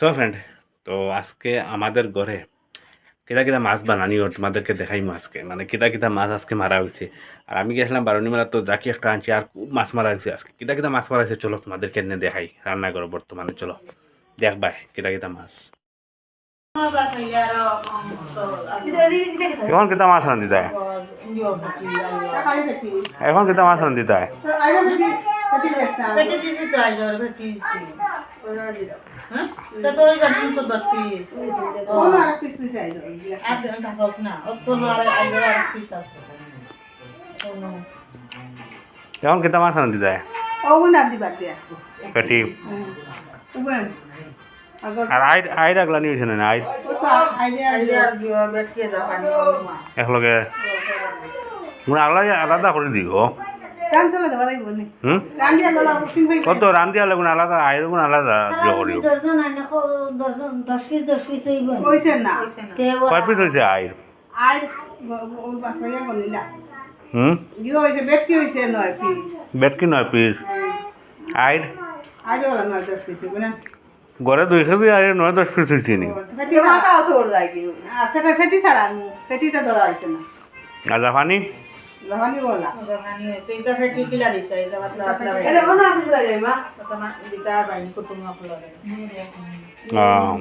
So friend তো আজকে আমাদের ঘরে কিতা কিতা মাছ বানানি ওর তোমাদেরকে দেখাইমু আজকে। মানে কিতা কিতা মাছ আজকে মারা হয়েছে আর আমি গেছিলাম বারুনি মেলা তো জাকি একটা আনছি আর খুব মাছ মারা হয়েছে আজকে। কিতা কিতা মাছ মারা হয়েছে চলো তোমাদেরকে এনে দেখাই রান্না করো বর্তমানে চলো দেখবাই কিতা কিতা মাছ। এখন কিতা মাছ রান্ধি যায়? এখন কিতা মাছ রান্ধি যায়? এখন কিতা মাছ রান্ধি যায়? পেটি। আর আই আই রাখলানি হয়েছে না আই। একলগে। মানে আলাদা আলাদা করে দিব কত রান্ধি আলে গুণ আলাদা আইর গুণ আলাদা দিও করিও দশজন আইনা খ- দশজন দশ পিস দশ পিস হইব। তে ও- কয় পিস হয়েছে আইর হুম? বেটকি নয় পিস। আইর ঘরে দুই কেজি আইর নয় দশ পিস হয়েছে নি। लहानी वाला. लहानी आहे ते तो इथं टिकीला दिसतंय इथं वाटलं आपला अरे हो ना आपल्याला जय मा. आता ना विचार बाई कुटुंब आपलं हा.